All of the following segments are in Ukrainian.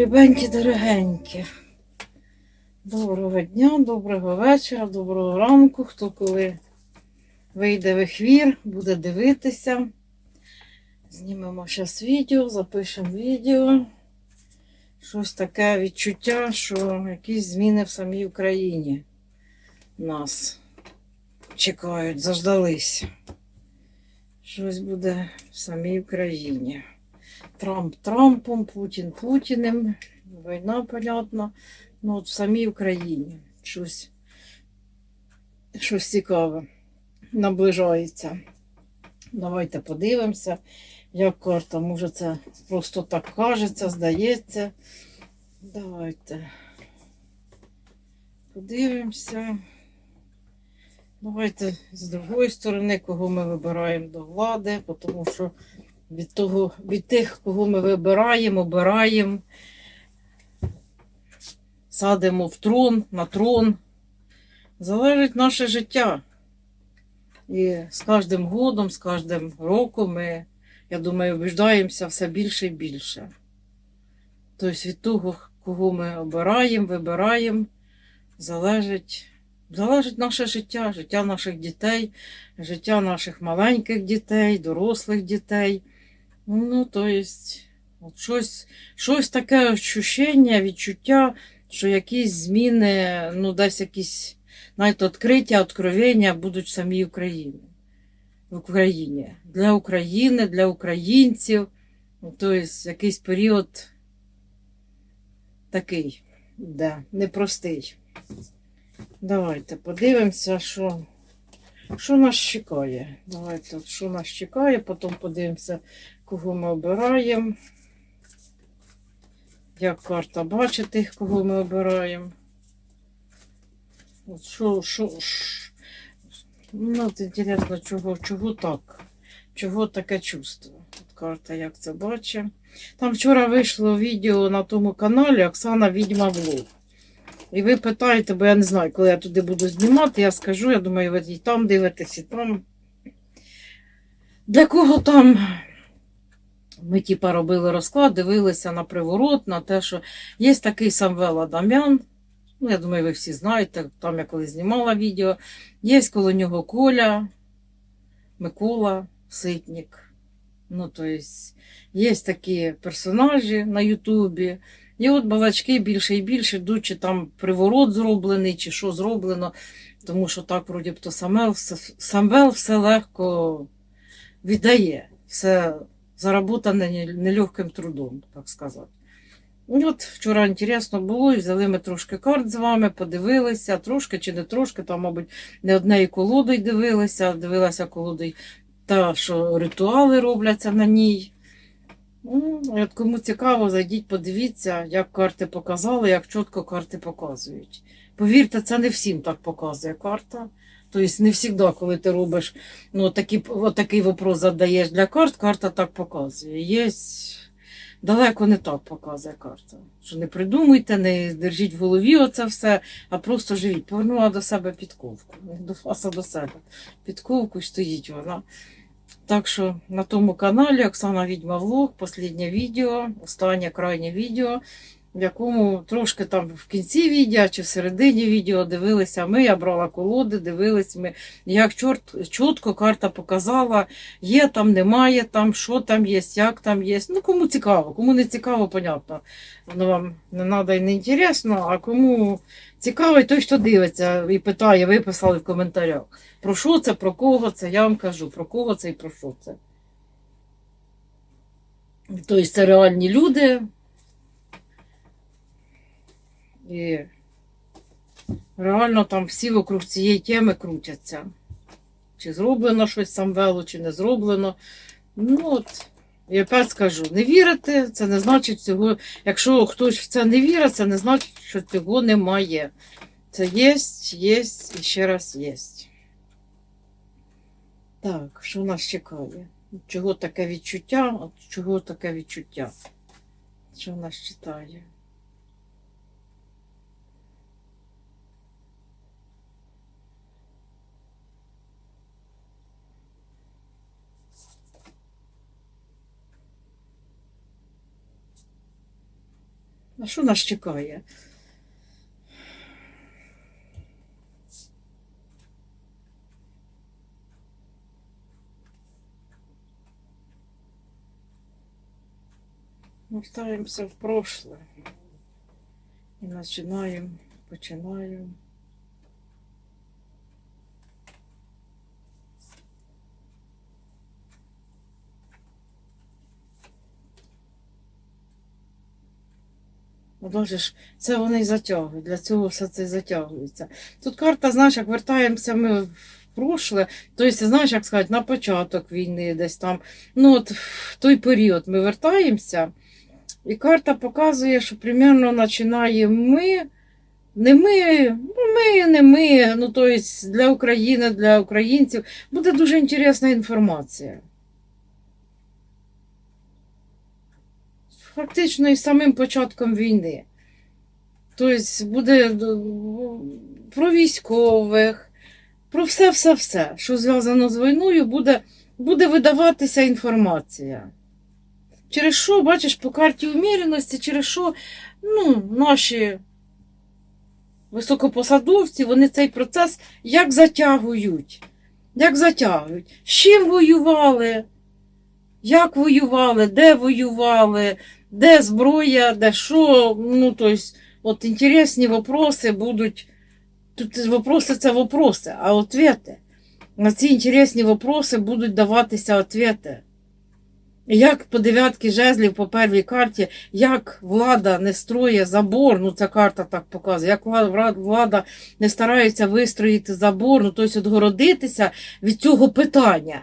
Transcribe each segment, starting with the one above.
любенькі, дорогенькі. Доброго дня, доброго вечора, доброго ранку. Хто коли вийде в ехвір, буде дивитися. Знімемо зараз відео, запишемо відео. Щось таке відчуття, що якісь зміни в самій Україні нас чекають, заждались. Щось буде в самій Україні. Трамп Трампом, Путін Путіним, війна, понятно. Ну, от в самій Україні щось, щось цікаве наближається. Давайте подивимося, як карта. Може, це просто так кажеться, здається. Давайте подивимося. Давайте з другої сторони, кого ми вибираємо до влади, тому що від, того, від тих, кого ми вибираємо, обираємо, садимо в трон, на трон, залежить наше життя. І з кожним годом, з кожним роком ми, я думаю, убіждаємося все більше і більше. Тобто від того, кого ми обираємо, вибираємо, залежить, залежить наше життя, життя наших дітей, життя наших маленьких дітей, дорослих дітей. Ну, то есть, от щось, щось таке ощущення, відчуття, що якісь зміни, ну, десь якісь навіть відкриття, откровення будуть в самій Україні. В Україні. Для України, для українців. Тобто якийсь період такий, да, непростий. Давайте подивимося, що, що нас чекає. Давайте, от, що нас чекає, потім подивимося, кого ми обираємо. Як карта бачить тих, кого ми обираємо. От що, що, ш- ну, інтересно, чого, чого так? Чого таке чувство? От карта, як це бачить. Там вчора вийшло відео на тому каналі Оксана Відьма Влог. І ви питаєте, бо я не знаю, коли я туди буду знімати, я скажу, я думаю, ви і там дивитесь, і там. Для кого там ми типа робили розклад, дивилися на приворот, на те, що є такий Самвел Адамян. Ну, я думаю, ви всі знаєте, там я коли знімала відео. Є коло нього Коля, Микола, Ситник. Ну, то є такі персонажі на Ютубі. І от балачки більше і більше йдуть, чи там приворот зроблений, чи що зроблено. Тому що так, вроді б, то Самвел все легко віддає. Все заработане нелегким трудом, так сказати. От вчора інтересно було, і взяли ми трошки карт з вами, подивилися, трошки чи не трошки, там, мабуть, не однею колодою дивилися, дивилася колодою та, що ритуали робляться на ній. Ну, от кому цікаво, зайдіть, подивіться, як карти показали, як чітко карти показують. Повірте, це не всім так показує карта. Тобто не завжди, коли ти робиш ну, такі, от такий вопрос задаєш для карт, карта так показує. Є далеко не так показує карта. Що не придумуйте, не держіть в голові оце все, а просто живіть. Повернула до себе підковку. До вас, а до себе. Підковку і стоїть вона. Так що на тому каналі Оксана Відьма Влог, останнє відео, останнє крайнє відео, в якому трошки там в кінці відео чи в середині відео дивилися ми, я брала колоди, дивились ми, як чорт, чітко карта показала, є там, немає там, що там є, як там є. Ну, кому цікаво, кому не цікаво, понятно. Воно вам не треба і не інтересно, а кому цікаво, той, хто дивиться і питає, ви писали в коментарях. Про що це, про кого це? Я вам кажу, про кого це і про що це. Тобто це реальні люди. І реально там всі вокруг цієї теми крутяться. Чи зроблено щось Самвелу, чи не зроблено. Ну от, і опять скажу, не вірити, це не значить цього. Якщо хтось в це не вірить, це не значить, що цього немає. Це є, є і ще раз є. Так, що нас чекає? Чого таке відчуття? От чого таке відчуття? Що нас читає? А що нас чекає? Вертаємося в прошлое. І починаємо, починаємо. Ну, бачиш, це вони затягують, для цього все це затягується. Тут карта, знаєш, як вертаємося ми в прошле, тобто, знаєш, як сказати, на початок війни десь там. Ну, от в той період ми вертаємося, і карта показує, що примерно починаємо ми. Не ми, ну ми, не ми, ну тобто для України, для українців буде дуже інтересна інформація. Фактично і самим початком війни. Тобто буде е, про військових, про все-все-все, що зв'язано з війною, буде, буде видаватися інформація. Через що, бачиш, по карті уміряності, через що ну, наші високопосадовці, вони цей процес як затягують. Як затягують. З чим воювали? Як воювали, де воювали, де зброя, де що. Ну, тобто, от інтересні вопроси будуть. Тут вопроси це вопроси, а ответи. На ці інтересні вопроси будуть даватися ответи. Як по дев'ятки жезлів по первій карті, як влада не строє забор, ну ця карта так показує, як влада не старається вистроїти забор, ну тобто відгородитися від цього питання.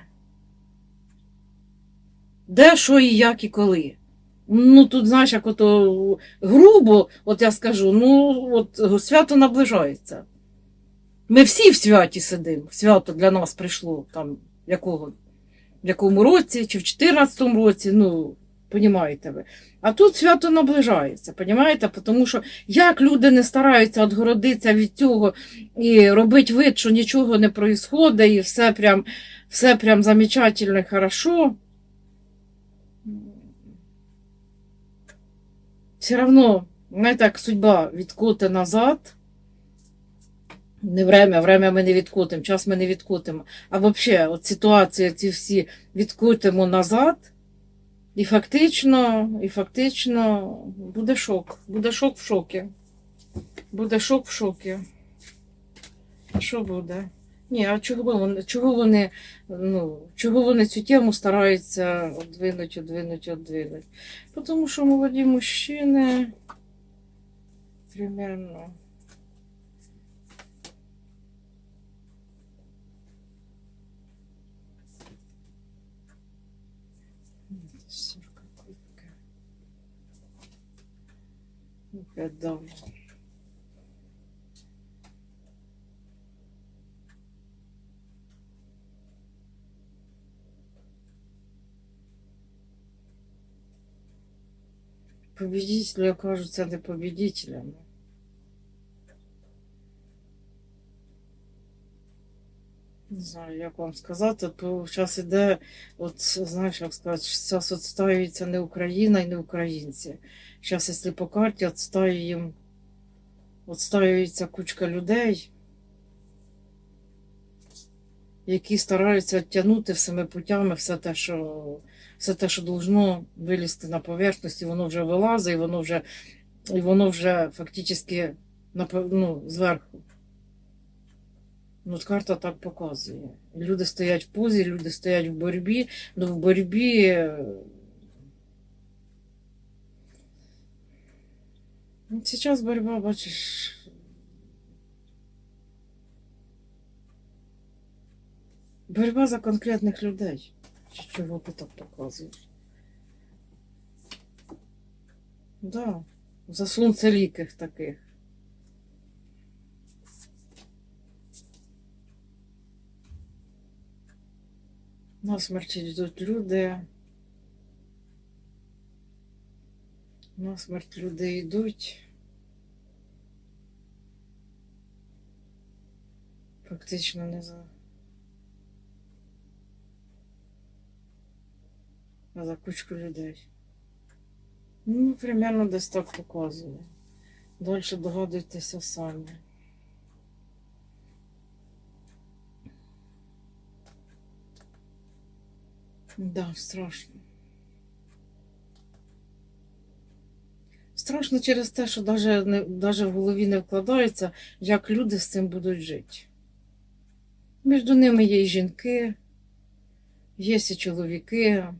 Де, що і як і коли. Ну тут, знаєш, як ото грубо, от я скажу, ну от свято наближається. Ми всі в святі сидимо. Свято для нас прийшло там якого в якому році, чи в 14-му році, ну, понімаєте ви. А тут свято наближається, понімаєте? Тому що як люди не стараються відгородитися від цього і робити вид, що нічого не відбувається, і все прям, все прям замечательно хорошо. Все одно, знаєте, як судьба відкоти назад. Не время, время ми не відкотимо, час ми не відкотимо. А взагалі, от ситуації ці всі відкотимо назад, і фактично, і фактично буде шок. Буде шок в шокі. Буде шок в шокі. Що буде? Ні, а чого вони, чого вони, ну, чого вони цю тему стараються одвинуть, одвинуть, одвинуть? Тому що молоді мужчини примерно. Опять дам. Победители окажутся не победителями. Не знаю, як вам сказати, то зараз іде, от знаєш, як сказати, зараз відстаюється не Україна і не українці. Зараз, якщо по карті відстаюємо, відстаюється кучка людей, які стараються тягнути всіми путями все те, що все те, що должно вилізти на поверхність, і воно вже вилазить, і воно вже, і воно вже фактично ну, зверху. Ну, карта так показує. Люди стоять в позі, люди стоять в боротьбі, ну в боротьбі. е, Ну, борьба, бачиш. Борьба за конкретних людей. Чи Чого ти так показуєш? Да, за сонцеліких таких. На смерть йдуть люди. На смерть люди йдуть. Фактично не за. За кучку людей. Ну, примерно десь так показує. Далі догадуйтеся самі. Да, страшно. Страшно через те, що не, даже в голові не вкладається, як люди з цим будуть жити. Між ними є і жінки, є і чоловіки.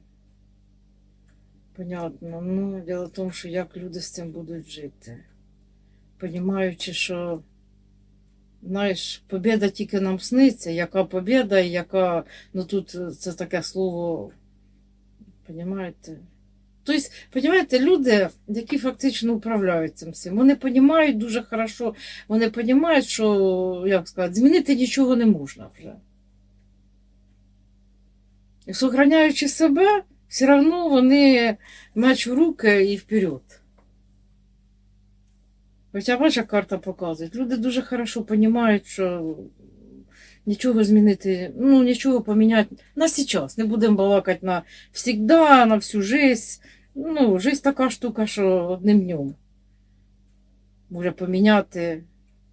Понятно. Ну, діло в тому, що як люди з цим будуть жити. Понімаючи, що, знаєш, побіда тільки нам сниться, яка побіда яка, ну тут е, це таке слово, понімаєте? Тобто, понімаєте, люди, які фактично управляють цим всім, вони розуміють дуже хорошо, вони розуміють, що, як сказати, змінити нічого не можна вже. І сохраняючи себе, все одно вони меч в руки і вперед. Хоча ваша карта показує, люди дуже хорошо розуміють, що нічого змінити, ну нічого поміняти на зараз. Не будемо балакати на всегда, на всю жизнь. Ну, жизнь така штука, що одним днем може поміняти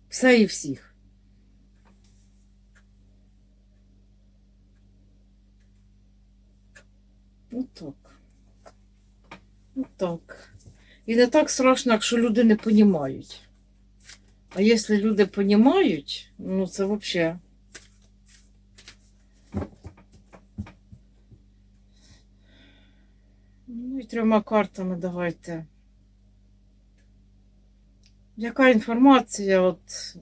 все і всіх. Ну так. Ну. І не так страшно, якщо люди не понімають. А якщо люди понімають, ну це взагалі. Ну і трьома картами давайте. Яка інформація от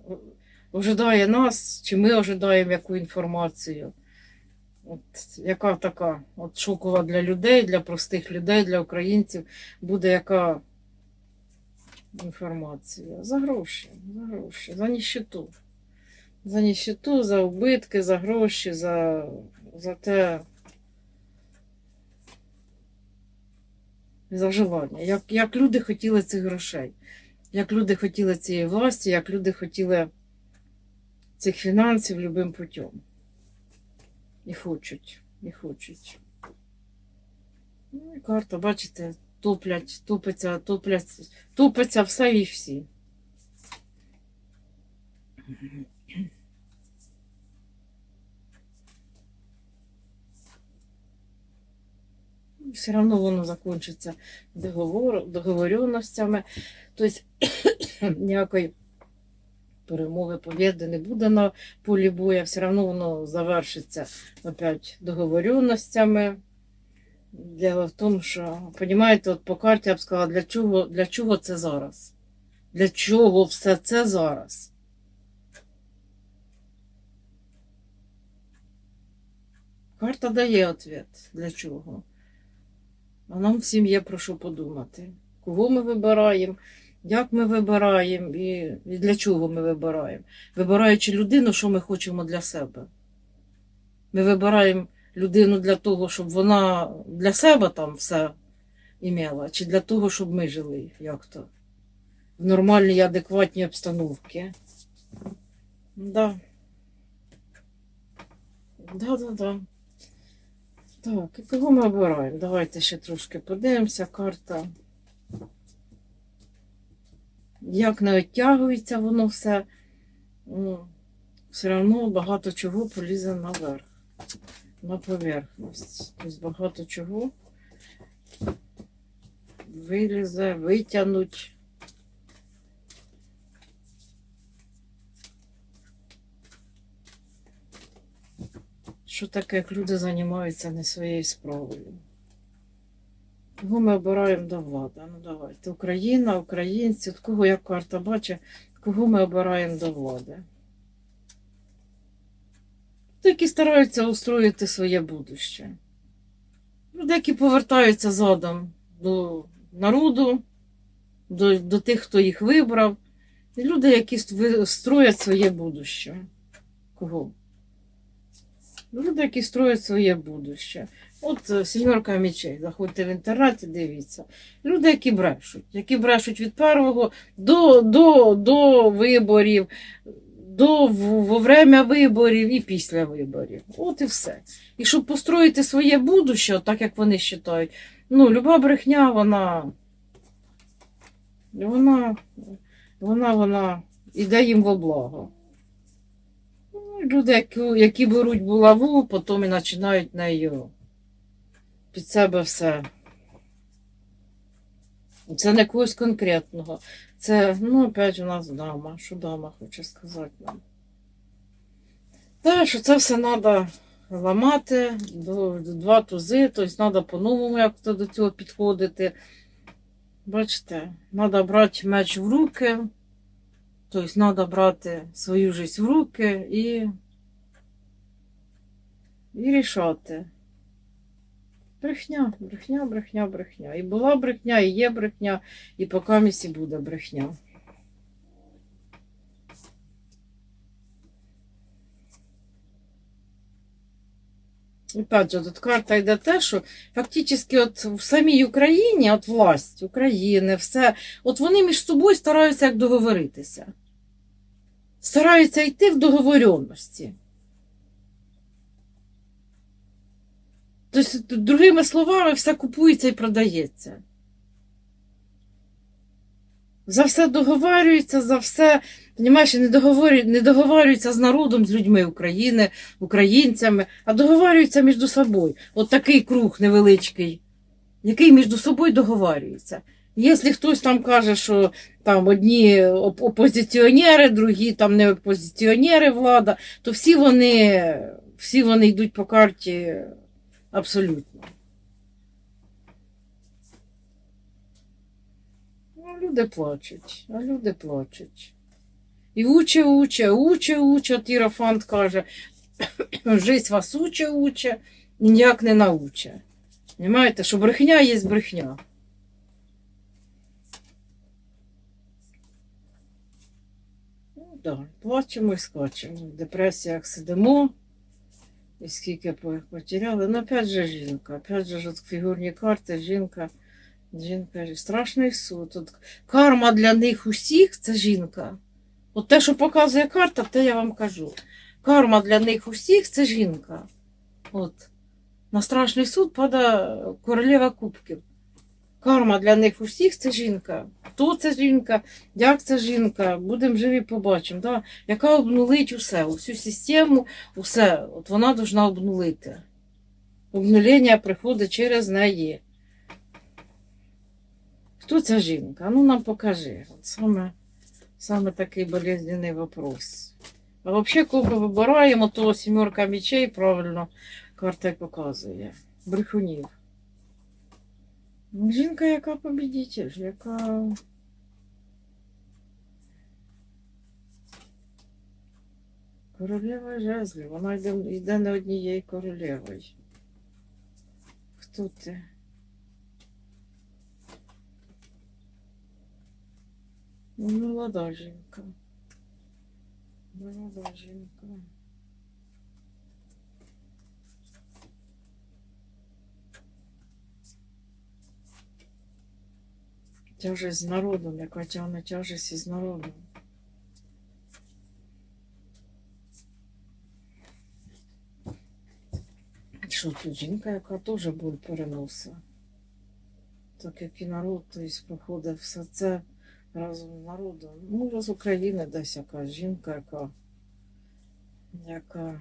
ожидає нас, чи ми ожидаємо яку інформацію? От яка така от шокова для людей, для простих людей, для українців буде яка інформація? За гроші, за гроші, за ніщиту. За ніщиту, за убитки, за гроші, за, за те. За желання. Як, як люди хотіли цих грошей, як люди хотіли цієї власті, як люди хотіли цих фінансів любим путем. І хочуть, і хочуть. Ну і карта, бачите, туплять, тупиться, туплять, тупиться все і всі. Все одно воно закінчиться договор, договоренностями. Тобто ніякої перемоги, побєди не буде на полі бою, все одно воно завершиться опять договоренностями. Діло в тому, що, розумієте, от по карті я б сказала, для чого, для чого це зараз? Для чого все це зараз? Карта дає відповідь, для чого. А нам всім є про що подумати. Кого ми вибираємо, як ми вибираємо і, для чого ми вибираємо. Вибираючи людину, що ми хочемо для себе. Ми вибираємо людину для того, щоб вона для себе там все імела, чи для того, щоб ми жили як то в нормальній, адекватній обстановці. Да. Да, да, да. Так, і кого ми обираємо? Давайте ще трошки подивимося. Карта. Як не оттягується воно все, ну, все одно багато чого полізе наверх, на поверхність. Тобто багато чого вилізе, витягнуть. Що таке, як люди займаються не своєю справою? Кого ми обираємо до влади? Ну давайте. Україна, українці, от кого як карта бачить, кого ми обираємо до влади? Ті, які стараються устроїти своє будуще. Люди, які повертаються задом до народу, до, до тих, хто їх вибрав. І люди, які строять своє будуще. Кого? Люди, які строять своє будуще. От е, сімерка мечей, заходьте в інтернет і дивіться. Люди, які брешуть, які брешуть від першого до, до, до виборів, до во время виборів і після виборів. От і все. І щоб построїти своє будуще, так як вони вважають, ну, люба брехня, вона вона, вона, вона іде їм во благо. Ну, люди, які, які беруть булаву, потім і починають нею під себе все. Це не когось конкретного. Це, ну, опять у нас дама. Що дама хоче сказати нам? Так, що це все треба ламати, два тузи, тобто треба по-новому як-то до цього підходити. Бачите, треба брати меч в руки, тобто треба брати свою життя в руки і, і рішати. Брехня, брехня, брехня, брехня. І була брехня, і є брехня, і поки місі буде брехня. Опять же, тут карта йде те, що фактично от в самій Україні, от власть України, все, от вони між собою стараються як договоритися. Стараються йти в договоренності. Тобто, другими словами, все купується і продається. За все договарюються, за все, понімаєш, не, договорю, не договарюються з народом, з людьми України, українцями, а договарюються між собою. От такий круг невеличкий, який між собою договарюється. Якщо хтось там каже, що там одні опозиціонери, другі там не опозиціонери влада, то всі вони, всі вони йдуть по карті абсолютно. Ну, люди плачуть, а люди плачуть. І уче, уче, уче, уче, от Ірафант каже, жизнь вас уче, уче, і ніяк не науче. Понимаєте, що брехня є брехня. Ну, да, плачемо і скачемо. В депресіях сидимо. І скільки по- потеряли. Ну, опять же жінка. Опять же от фігурні карти, жінка. Жінка страшний суд. От карма для них усіх це жінка. От те, що показує карта, те я вам кажу. Карма для них усіх це жінка. От. На страшний суд падає королева кубків. Карма для них усіх це жінка. Хто це жінка, як це жінка, будемо живі, побачимо. Да? Яка обнулить усе, усю систему, усе. От вона повинна обнулити. Обнулення приходить через неї. Хто ця жінка? Ну нам покажи. От саме, саме такий болезненний вопрос. А взагалі, кого вибираємо, то сімерка мечей правильно карта показує. Брехунів. Жінка, яка побідитель, яка. Королева жезлів. Вона йде, йде не однією королевою. Хто ти? Ну, Молода жінка. Молода жінка. Тяжесть з народом, яка тягне тяжесть із народом. Що тут жінка, яка теж боль переносить. Так як і народ, тобто проходить все це разом з народом. Може, з України десь якась жінка, яка, яка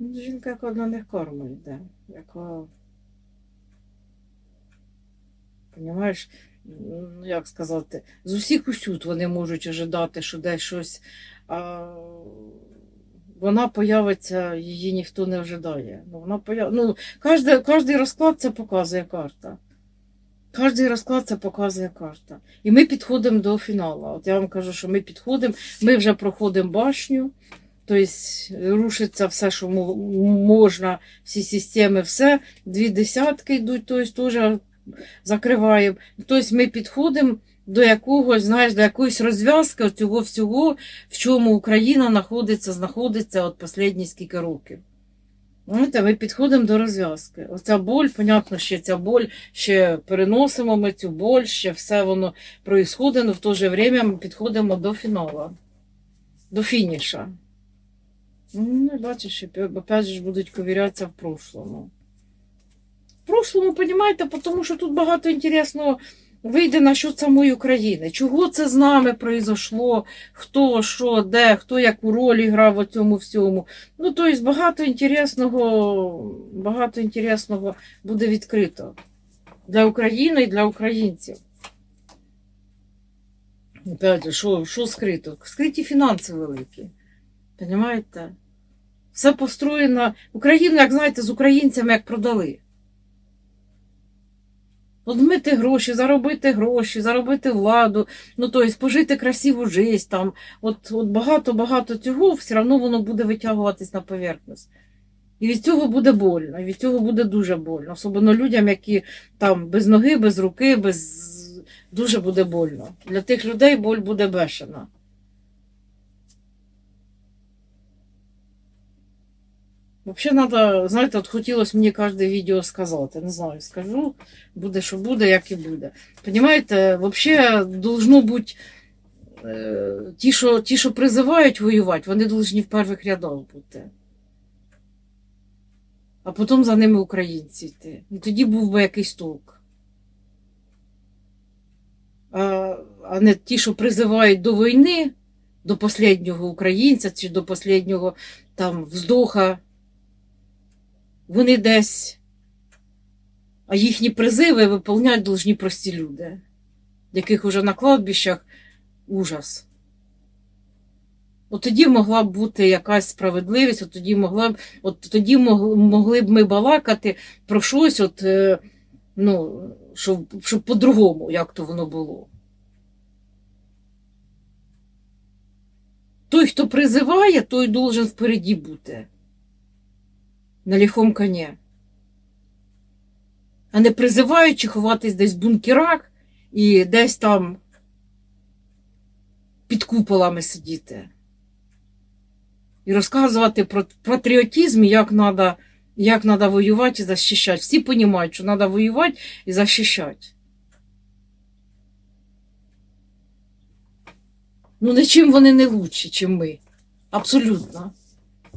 Жінка, яка на них карма йде, яка. Понімаєш, ну як сказати, з усіх усюд вони можуть ожидати, що десь щось. А вона появиться, її ніхто не ожидає. Ну, вона появ... ну, кожний, кожний розклад це показує карта. Кожний розклад це показує карта. І ми підходимо до фіналу. От я вам кажу, що ми підходимо, ми вже проходимо башню. Тобто рушиться все, що можна, всі системи, все. Дві десятки йдуть, тобто теж закриваємо. Тобто ми підходимо до якогось, знаєш, до якоїсь розв'язки цього всього, в чому Україна знаходиться, знаходиться от останні скільки років. Знаєте, ми підходимо до розв'язки. Оця боль, понятно, ще ця боль, ще переносимо ми цю боль, ще все воно проїсходить, але в то же время ми підходимо до фіналу, до фініша. Ну, бачиш, опя- опять же будуть ковірятися в прошлому. В прошлому, розумієте, тому що тут багато інтересного вийде насчет самої України. Чого це з нами произошло, хто, що, де, хто яку роль грав у цьому всьому. Ну, тобто багато інтересного, багато інтересного буде відкрито для України і для українців. Опять же, що, що скрито? Скриті фінанси великі. Понимаєте? Все построєно. Україну, як знаєте, з українцями як продали. Одмити гроші, заробити гроші, заробити владу, ну тобто пожити красиву життя там. От, от багато-багато цього все одно воно буде витягуватись на поверхність. І від цього буде больно, і від цього буде дуже больно. Особливо людям, які там без ноги, без руки, без дуже буде больно. Для тих людей боль буде бешена. Взагалі, треба, знаєте, от хотілося мені кожне відео сказати. Не знаю, скажу, буде, що буде, як і буде. Понімаєте, взагалі, должно бути е, ті, що, ті, що призивають воювати, вони повинні в перших рядах бути. А потім за ними українці йти. І тоді був би якийсь толк. А, а не ті, що призивають до війни, до останнього українця чи до останнього там вздоха. Вони десь, а їхні призиви виповняти должні прості люди, яких уже на кладбищах ужас. От тоді могла б бути якась справедливість, от тоді могла б, от тоді могли, могли б ми балакати про щось, от, е, ну, щоб, щоб по-другому, як то воно було. Той, хто призиває, той должен впереді бути. На ліхом коні. А не призиваючи ховатись десь в бункерах і десь там під куполами сидіти. І розказувати про патріотизм, як треба як надо воювати і захищати. Всі розуміють, що треба воювати і захищати. Ну, нічим вони не лучші, чим ми. Абсолютно.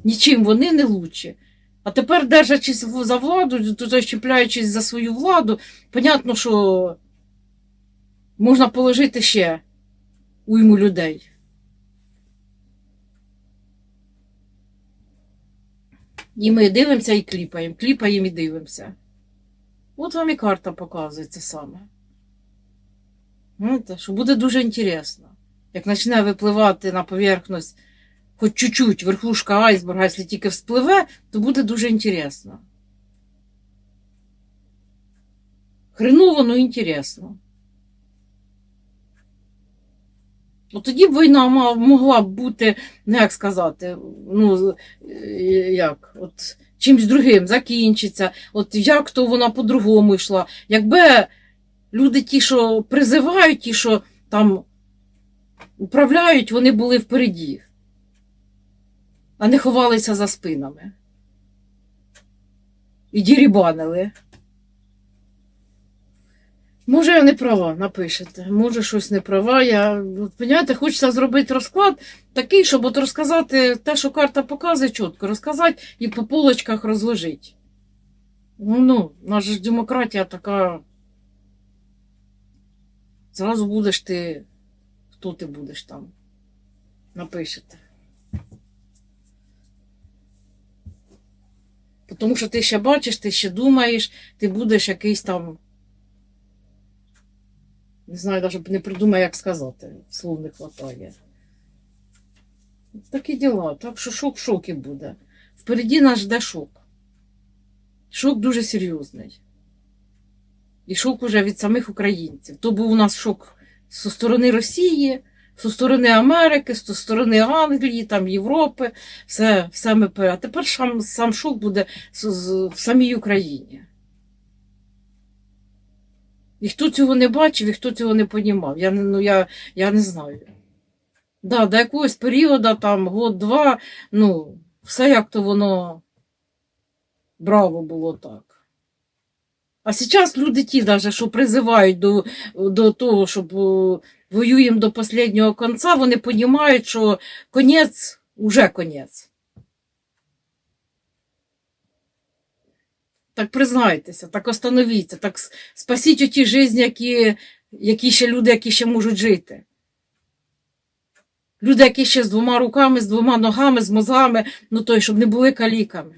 Нічим вони не лучші. А тепер, держачись за владу, то защепляючись за свою владу, понятно, що можна положити ще уйму людей. І ми дивимося і кліпаємо, кліпаємо і дивимося. От вам і карта показує це саме. Знаєте, що буде дуже інтересно. Як почне випливати на поверхність хоч чуть-чуть верхушка айсберга, якщо тільки вспливе, то буде дуже інтересно. Хреново, ну інтересно. От тоді б війна могла б бути, ну як сказати, ну е, як, от чимсь другим закінчиться, от як то вона по-другому йшла. Якби люди ті, що призивають, ті, що там управляють, вони були впереді, а не ховалися за спинами. І дірібанили. Може, я не права, напишете. Може, щось не права. Я, от, понімаєте, хочеться зробити розклад такий, щоб от розказати те, що карта показує чітко, розказати і по полочках розложити. Ну, ну, наша ж демократія така. Зразу будеш ти. Хто ти будеш там? Напишете. Тому що ти ще бачиш, ти ще думаєш, ти будеш якийсь там. Не знаю, навіть не придумаю, як сказати. Слов не вистачає. Такі діла. Так що шок шокі буде. Впереді нас жде шок. Шок дуже серйозний. І шок уже від самих українців. То був у нас шок зі сторони Росії, зі сторони Америки, зі сторони Англії, там Європи, все, все ми А тепер сам, сам шок буде з- з- в самій Україні. І хто цього не бачив, і хто цього не понімав. Я, ну, я, я не знаю. Да, до якогось періоду, там, год-два, ну, все як то воно браво було так. А зараз люди ті, даже, що призивають до, до того, щоб воюємо до останнього кінця, вони розуміють, що конець уже конець. Так признайтеся, так остановіться, так спасіть ті життя, які, які ще люди, які ще можуть жити. Люди, які ще з двома руками, з двома ногами, з мозгами, ну той, щоб не були каліками.